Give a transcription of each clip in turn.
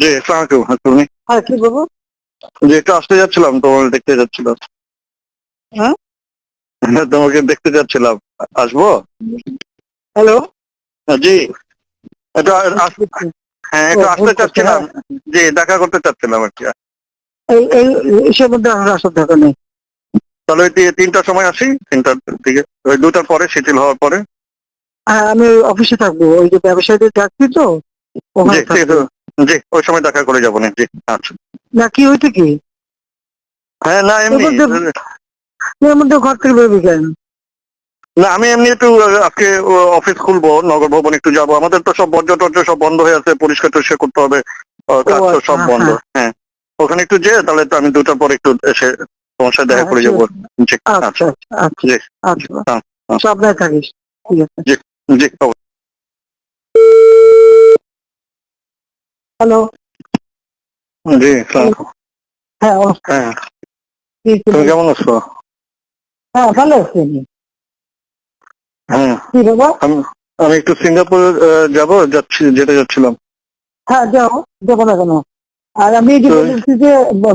জি আসসালামাইকুম তুমি? হ্যাঁ কি বলব? যে একটু আসতে যাচ্ছিলাম দেখতে যাচ্ছিলাম। হ্যাঁ? হ্যাঁ, তোমাকে দেখতে যাচ্ছিলাম। আসব? হ্যালো? জি। একটু হ্যাঁ একটু আসতে চাচ্ছিলাম। জি দেখা করতে চাচ্ছিলাম আর কি। আসার দরকার নেই। তাহলে ওই তিনটার সময় আসি? তিনটার দিকে ওই দুটার পরে শিথিল হওয়ার পরে? হ্যাঁ আমি অফিসে থাকব। ওই যে ব্যবসায়ীদের ডাকছি তো ওখানে জি। জি ওই সময় দেখা করে যাব না জি আচ্ছা। না কি হইতে কি? হ্যাঁ না এমনি। এর মধ্যে- ঘর থেকে বেরোবি কেন? না আমি এমনি একটু আজকে অফিস খুলবো নগর ভবন একটু যাব। আমাদের তো সব বর্জ্য টর্জ্য সব বন্ধ হয়ে আছে পরিষ্কার টরিষ্কার করতে হবে কাজ তো আচ্ছা, সব বন্ধ। হ্যাঁ। ওখানে একটু যে তাহলে তো আমি দুটার পর একটু এসে তোমার সাথে দেখা করে যাব। জি আচ্ছা আচ্ছা। আচ্ছা আচ্ছা জি আচ্ছা। হ্যাঁ, হ্যাঁ। সাবধানে থাকিস। ঠিক জি হ্যালো জি হ্যাঁ হ্যাঁ। তুমি কেমন আছো? হ্যাঁ ভালো আছি আমি। হ্যাঁ। কি বাবা আমি একটু সিঙ্গাপুর যাব যাচ্ছি যেতে যাচ্ছিলাম। হ্যাঁ যাও যাব না কেন? আর আমি যে বলছি যে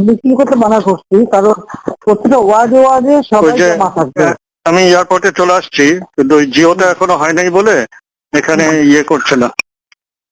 মিছিল করতে মানা করছি কারণ প্রত্যেকটা ওয়ার্ডে ওয়ার্ডে সবাই হ্যাঁ, আমি এয়ারপোর্টে চলে আসছি কিন্তু ওই জিওটা এখনও হয় নাই বলে এখানে ইয়ে করছে না।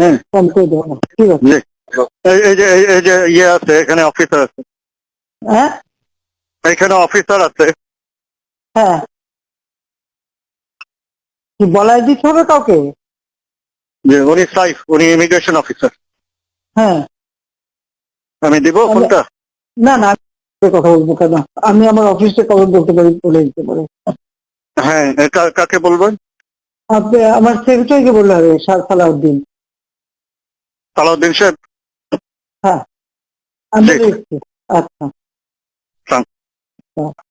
করে দেবো না। ঠিক আছে? এই- যে এই- যে ইয়ে আছে এখানে অফিসার আছে। হ্যাঁ? এখানে অফিসার আছে। হ্যাঁ। কি বলাই দিতে হবে কাউকে? যে উনি সাইফ উনি ইমিগ্রেশন অফিসার হ্যাঁ। আমি দিব ফোনটা? না না আমি কথা বলব কেন? আমি আমার অফিসে কবে বলতে পারি বলে দিতে পারি। হ্যাঁ কাকে বলবেন? আপনি আমার সেক্রেটারিকে বললে হবে সার সালাউদ্দিন। সালাউদ্দিন সাহেব আমি জি। আচ্ছা সালাম। আচ্ছা।